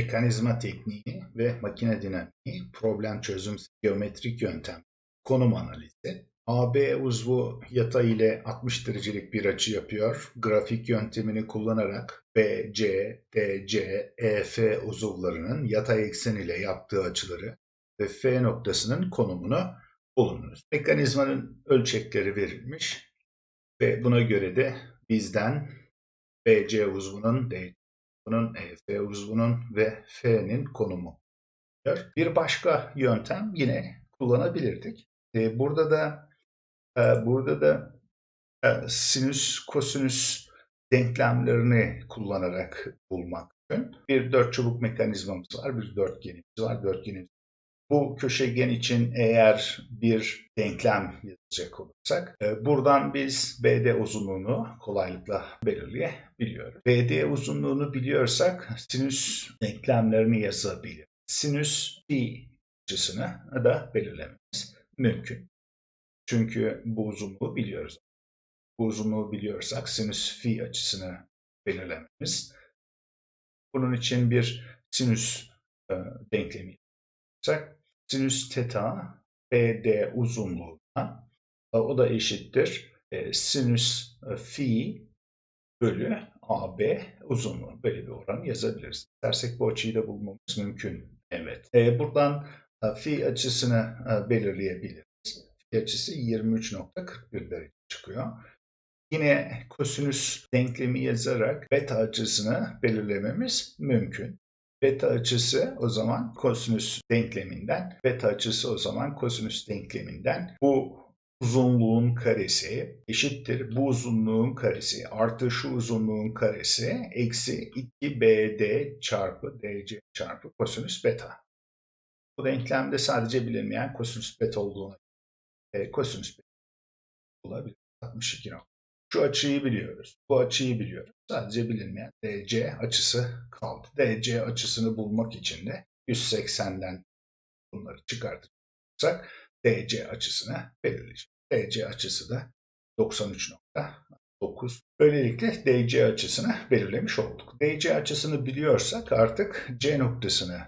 mekanizma tekniği ve makine dinamiği, problem çözüm geometrik yöntem, konum analizi. AB uzvu yatay ile 60 derecelik bir açı yapıyor. Grafik yöntemini kullanarak BC, DC, EF uzuvlarının yatay eksen ile yaptığı açıları ve F noktasının konumunu bulunuz. Mekanizmanın ölçekleri verilmiş ve buna göre de bizden BC uzvunun, DC uzvunun, EF uzvunun ve F'nin konumu. Bir başka yöntem yine kullanabilirdik. E, burada da e, burada da e, sinüs, kosinüs denklemlerini kullanarak bulmak mümkün. Bir dört çubuk mekanizmamız var, bir dörtgenimiz var. Dörtgenimiz bu köşegen için eğer bir denklem yazacak olursak, buradan biz BD uzunluğunu kolaylıkla belirleyebiliyoruz. BD uzunluğunu biliyorsak sinüs denklemlerini yazabilir. Sinüs pi açısını da belirlememiz mümkün. Çünkü bu uzunluğu biliyoruz. Bu uzunluğu biliyorsak sinüs fi açısını belirlememiz. Bunun için bir sinüs e, denklemi yapacak. Sinüs teta BD uzunluğuna e, o da eşittir. E, sinüs e, fi bölü AB uzunluğu. Böyle bir oran yazabiliriz. İstersek bu açıyı da bulmamız mümkün. Evet. Buradan e, fi açısını belirleyebiliriz açısı 23.41 derece çıkıyor. Yine kosinüs denklemi yazarak beta açısını belirlememiz mümkün. Beta açısı o zaman kosinüs denkleminden, beta açısı o zaman kosinüs denkleminden bu uzunluğun karesi eşittir bu uzunluğun karesi artı şu uzunluğun karesi eksi 2bd çarpı dc çarpı kosinüs beta. Bu denklemde sadece bilinmeyen kosinüs beta olduğuna e, kosinüs olabilir. 62 nokta. Şu açıyı biliyoruz. Bu açıyı biliyoruz. Sadece bilinmeyen DC açısı kaldı. DC açısını bulmak için de 180'den bunları çıkartırsak DC açısını belirleyeceğiz. DC açısı da 93.9. Böylelikle DC açısını belirlemiş olduk. DC açısını biliyorsak artık C noktasını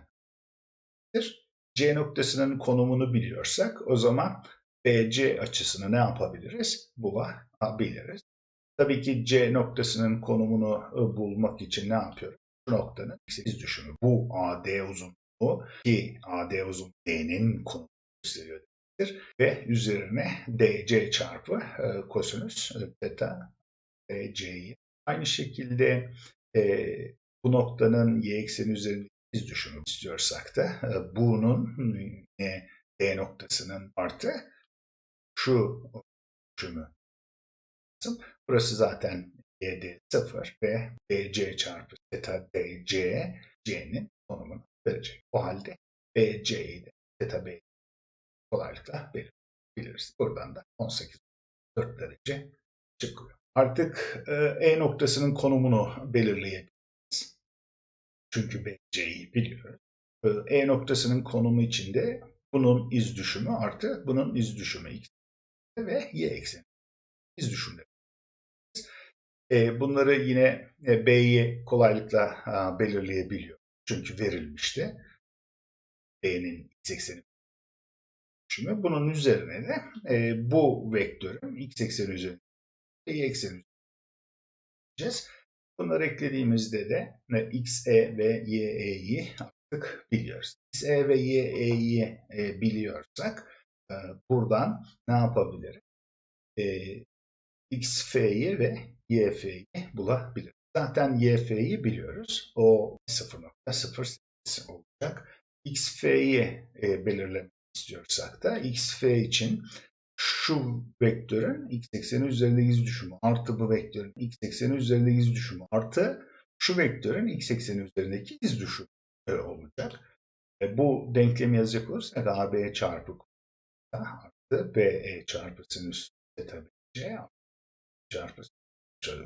C noktasının konumunu biliyorsak o zaman BC açısını ne yapabiliriz? Bulabiliriz. Tabii ki C noktasının konumunu ıı, bulmak için ne yapıyoruz? Bu noktanın x düşümü. Bu AD uzunluğu ki AD uzunluğu D'nin konumunu gösteriyor ve üzerine DC çarpı e, kosinüs theta DC'yi. Aynı şekilde e, bu noktanın y ekseni üzerinde iz düşümü istiyorsak da e, bunun e, D noktasının artı şu cümü. Burası zaten YD 0 ve BC çarpı theta DC C'nin konumunu verecek. O halde BC'yi de theta B kolaylıkla belirleyebiliriz. Buradan da 18 4 derece çıkıyor. Artık e, e noktasının konumunu belirleyebiliriz. Çünkü BC'yi biliyoruz. E, e noktasının konumu içinde bunun iz düşümü artı bunun iz düşümü ve y ekseni. Biz düşünelim. E, bunları yine e, B'yi kolaylıkla belirleyebiliyor. Çünkü verilmişti. B'nin x ekseni düşümü. Bunun üzerine de e, bu vektörün x ekseni üzerinde y ekseni üzerinde Bunları eklediğimizde de xe ve y'e'yi artık biliyoruz. xe ve y'e'yi biliyorsak ee, buradan ne yapabilirim? E, XF'yi ve YF'yi bulabilirim. Zaten YF'yi biliyoruz. O 0.08 olacak. XF'yi e, belirlemek istiyorsak da XF için şu vektörün x ekseni üzerinde iz düşümü artı bu vektörün x ekseni üzerinde iz düşümü artı şu vektörün x ekseni üzerindeki iz düşümü e, olacak. E, bu denklemi yazacak olursak AB çarpı artı BE çarpı sinüs theta BC çarpı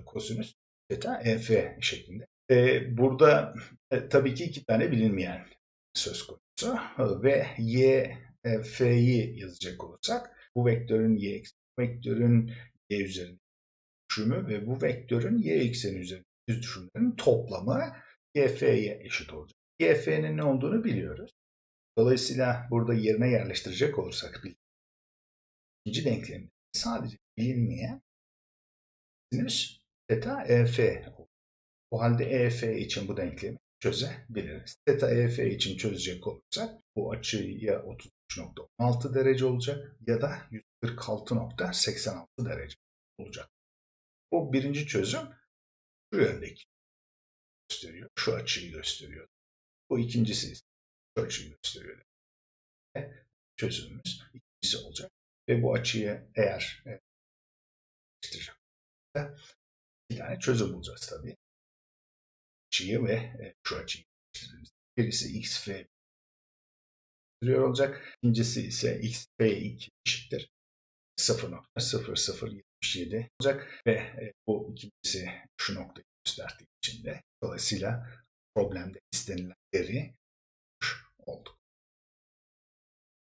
kosinüs theta EF şeklinde. E, burada e, tabii ki iki tane bilinmeyen söz konusu ve y e, f'yi yazacak olursak bu vektörün y vektörün y üzerinde düşümü ve bu vektörün y ekseni üzerinde düşümlerin toplamı y eşit olacak. EF'nin ne olduğunu biliyoruz. Dolayısıyla burada yerine yerleştirecek olursak ikinci denklemde sadece bilinmeyen sinüs theta EF O halde EF için bu denklemi çözebiliriz. Theta EF için çözecek olursak bu açı ya 33.16 derece olacak ya da 146.86 derece olacak. Bu birinci çözüm şu yöndeki gösteriyor. Şu açıyı gösteriyor. Bu ikincisi şu açıyı gösteriyor. Ve çözümümüz ikincisi olacak. Ve bu açıyı eğer e, bir tane çözüm bulacağız tabii. Açıyı ve e, şu açıyı Birisi x f olacak. İkincisi ise x f 2 eşittir 0.0077 olacak ve e, bu ikincisi şu noktayı gösterdiği için de dolayısıyla problemde istenilen değeri oldu.